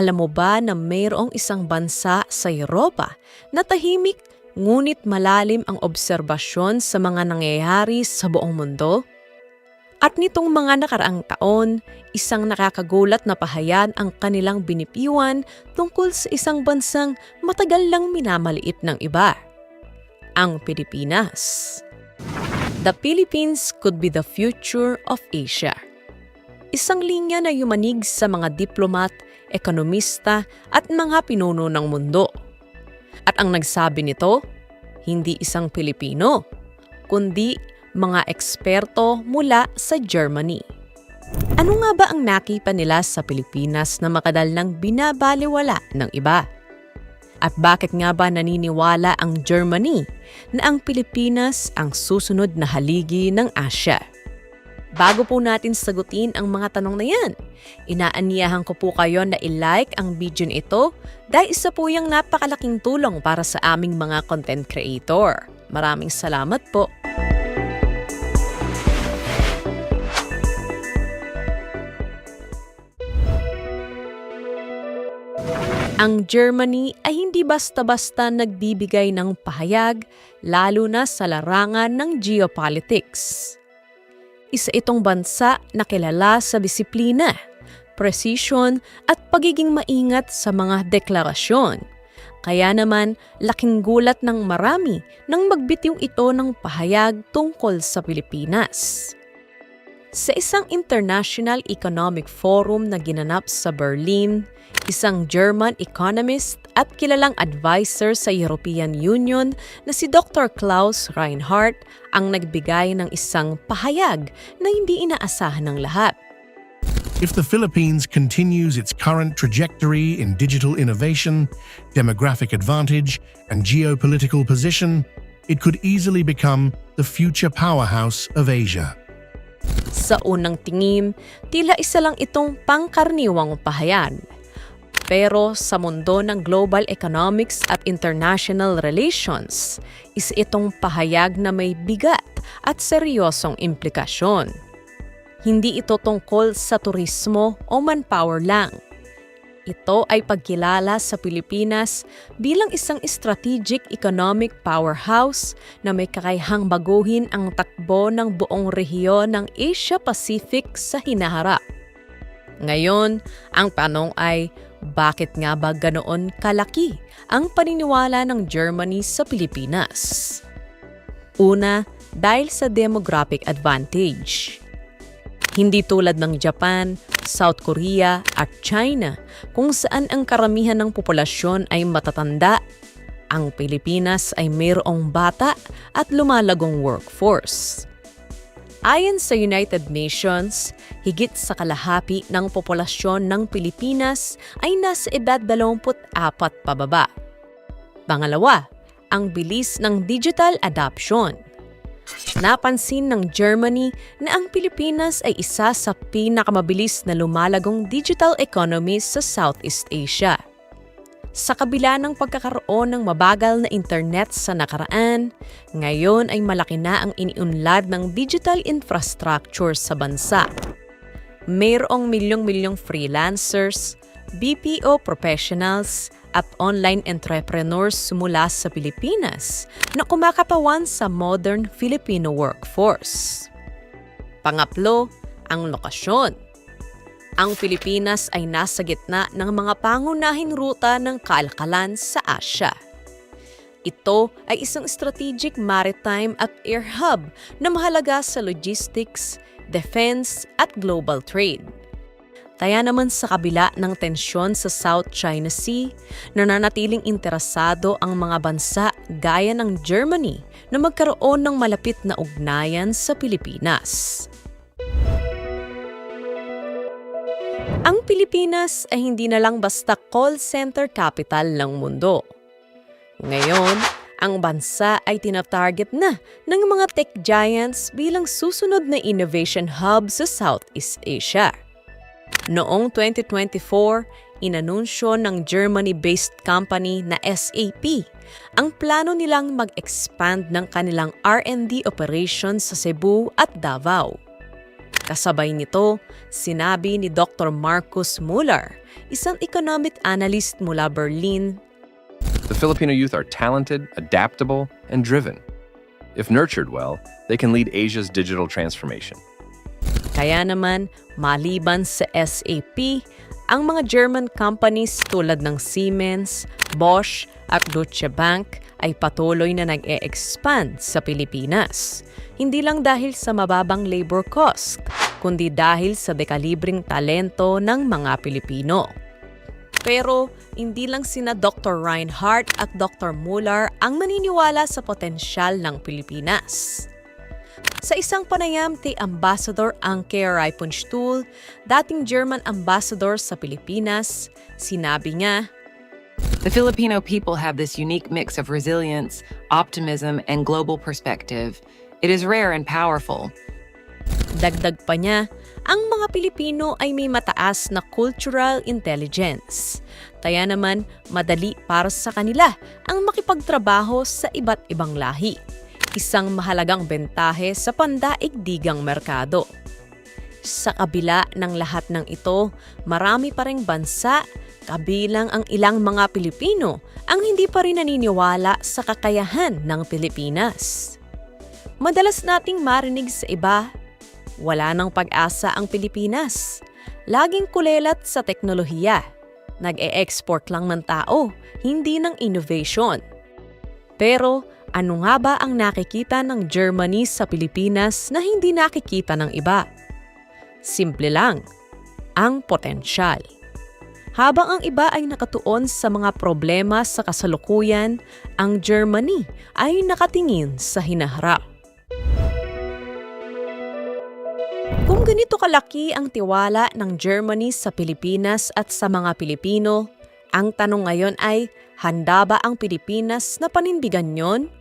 Alam mo ba na mayroong isang bansa sa Europa na tahimik ngunit malalim ang obserbasyon sa mga nangyayari sa buong mundo? At nitong mga nakaraang taon, isang nakakagulat na pahayag ang kanilang binipiwan tungkol sa isang bansang matagal lang minamaliit ng iba. Ang Pilipinas. The Philippines could be the future of Asia. Isang linya na yumanig sa mga diplomat, ekonomista at mga pinuno ng mundo. At ang nagsabi nito, hindi isang Pilipino, kundi mga eksperto mula sa Germany. Ano nga ba ang nakipa nila sa Pilipinas na makadal ng binabaliwala ng iba? At bakit nga ba naniniwala ang Germany na ang Pilipinas ang susunod na haligi ng Asya? Bago po natin sagutin ang mga tanong na yan, inaanyahan ko po kayo na i-like ang video na ito dahil isa po yung napakalaking tulong para sa aming mga content creator. Maraming salamat po. Ang Germany ay hindi basta-basta nagbibigay ng pahayag lalo na sa larangan ng geopolitics. Isa itong bansa na kilala sa disiplina, precision at pagiging maingat sa mga deklarasyon. Kaya naman, laking gulat ng marami nang magbitiw ito ng pahayag tungkol sa Pilipinas. Sa isang International Economic Forum na ginanap sa Berlin, isang German economist at kilalang advisor sa European Union na si Dr. Klaus Reinhardt ang nagbigay ng isang pahayag na hindi inaasahan ng lahat. If the Philippines continues its current trajectory in digital innovation, demographic advantage, and geopolitical position, it could easily become the future powerhouse of Asia. Sa unang tingin, tila isa lang itong pangkarniwang pahayag. Pero sa mundo ng global economics at international relations, isa itong pahayag na may bigat at seryosong implikasyon. Hindi ito tungkol sa turismo o manpower lang. Ito ay pagkilala sa Pilipinas bilang isang strategic economic powerhouse na may kakayahang baguhin ang takbo ng buong rehiyon ng Asia-Pacific sa hinaharap. Ngayon, ang tanong ay bakit nga ba ganoon kalaki ang paniniwala ng Germany sa Pilipinas? Una, dahil sa demographic advantage. Hindi tulad ng Japan, South Korea at China kung saan ang karamihan ng populasyon ay matatanda, ang Pilipinas ay mayroong bata at lumalagong workforce. Ayon sa United Nations, higit sa kalahati ng populasyon ng Pilipinas ay nasa edad 24 pababa. Pangalawa, ang bilis ng digital adoption. Napansin ng Germany na ang Pilipinas ay isa sa pinakamabilis na lumalagong digital economy sa Southeast Asia. Sa kabila ng pagkakaroon ng mabagal na internet sa nakaraan, ngayon ay malaki na ang iniunlad ng digital infrastructure sa bansa. Mayroong milyong-milyong freelancers, BPO professionals at online entrepreneurs mula sa Pilipinas na kumakatawan sa modern Filipino workforce. Pangatlo, ang lokasyon. Ang Pilipinas ay nasa gitna ng mga pangunahing ruta ng kalakalan sa Asya. Ito ay isang strategic maritime at air hub na mahalaga sa logistics, defense at global trade. Kaya naman sa kabila ng tensyon sa South China Sea, nananatiling interesado ang mga bansa gaya ng Germany na magkaroon ng malapit na ugnayan sa Pilipinas. Ang Pilipinas ay hindi na lang basta call center capital ng mundo. Ngayon, ang bansa ay tinatarget na ng mga tech giants bilang susunod na innovation hub sa Southeast Asia. Noong 2024, inanunsyo ng Germany-based company na SAP ang plano nilang mag-expand ng kanilang R&D operations sa Cebu at Davao. Kasabay nito, sinabi ni Dr. Marcus Muller, isang economic analyst mula Berlin, The Filipino youth are talented, adaptable, and driven. If nurtured well, they can lead Asia's digital transformation. Kaya naman, maliban sa SAP, ang mga German companies tulad ng Siemens, Bosch at Deutsche Bank ay patuloy na nag-e-expand sa Pilipinas. Hindi lang dahil sa mababang labor cost, kundi dahil sa dekalibring talento ng mga Pilipino. Pero hindi lang sina Dr. Reinhardt at Dr. Muller ang naniniwala sa potensyal ng Pilipinas. Sa isang panayam kay Ambassador Anke Raipunstuhl, dating German ambassador sa Pilipinas, sinabi niya, The Filipino people have this unique mix of resilience, optimism, and global perspective. It is rare and powerful. Dagdag pa niya, ang mga Pilipino ay may mataas na cultural intelligence. Kaya naman, madali para sa kanila ang makipagtrabaho sa iba't ibang lahi. Isang mahalagang bentahe sa pandaigdigang merkado. Sa kabila ng lahat ng ito, marami pa ring bansa, kabilang ang ilang mga Pilipino, ang hindi pa rin naniniwala sa kakayahan ng Pilipinas. Madalas nating marinig sa iba wala nang pag-asa ang Pilipinas. Laging kulelat sa teknolohiya. Nag-e-export lang ng tao, hindi ng innovation. Pero ano nga ba ang nakikita ng Germany sa Pilipinas na hindi nakikita ng iba? Simple lang, ang potensyal. Habang ang iba ay nakatuon sa mga problema sa kasalukuyan, ang Germany ay nakatingin sa hinaharap. Kung ganito kalaki ang tiwala ng Germany sa Pilipinas at sa mga Pilipino, ang tanong ngayon ay, handa ba ang Pilipinas na panindigan yon?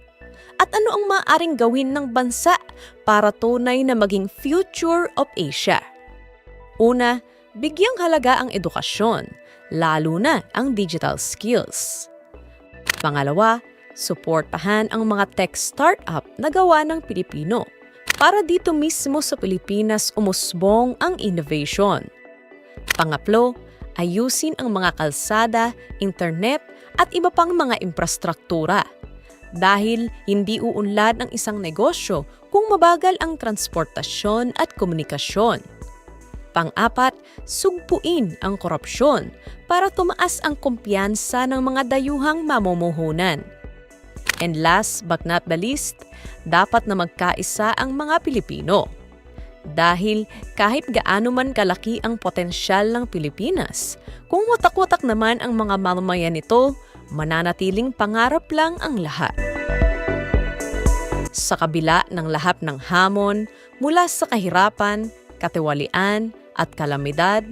At ano ang maaaring gawin ng bansa para tunay na maging future of Asia? Una, bigyang halaga ang edukasyon, lalo na ang digital skills. Pangalawa, suportahan ang mga tech startup na gawa ng Pilipino para dito mismo sa Pilipinas umusbong ang innovation. Pangatlo, ayusin ang mga kalsada, internet at iba pang mga infrastruktura. Dahil hindi uunlad ang isang negosyo kung mabagal ang transportasyon at komunikasyon. Pang-apat, sugpuin ang korupsyon para tumaas ang kumpiyansa ng mga dayuhang mamumuhunan. And last but not the least, dapat na magkaisa ang mga Pilipino. Dahil kahit gaano man kalaki ang potensyal ng Pilipinas, kung watak-watak naman ang mga mamamayan nito, mananatiling pangarap lang ang lahat. Sa kabila ng lahat ng hamon, mula sa kahirapan, katiwalian at kalamidad,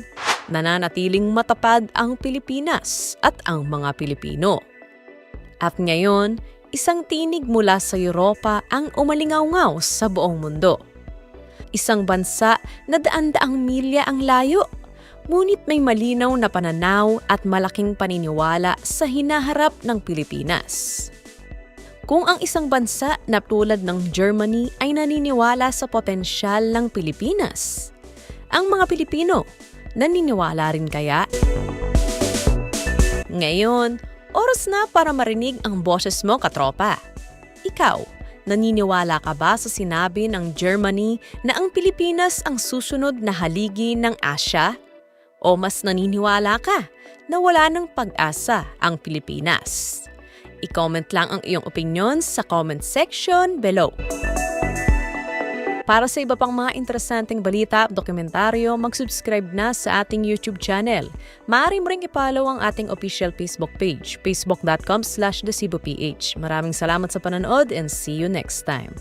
nananatiling matapad ang Pilipinas at ang mga Pilipino. At ngayon, isang tinig mula sa Europa ang umalingaw sa buong mundo. Isang bansa na daan-daang milya ang layo, ngunit may malinaw na pananaw at malaking paniniwala sa hinaharap ng Pilipinas. Kung ang isang bansa na tulad ng Germany ay naniniwala sa potensyal ng Pilipinas, ang mga Pilipino naniniwala rin kaya? Ngayon, Oras na para marinig ang boses mo, katropa. Ikaw, naniniwala ka ba sa sinabi ng Germany na ang Pilipinas ang susunod na haligi ng Asya? O mas naniniwala ka na wala ng pag-asa ang Pilipinas? I-comment lang ang iyong opinion sa comment section below. Para sa iba pang mga interesanteng balita at dokumentaryo, mag-subscribe na sa ating YouTube channel. Maaari mo ring i-follow ang ating official Facebook page, facebook.com slash Maraming salamat sa panonood and see you next time.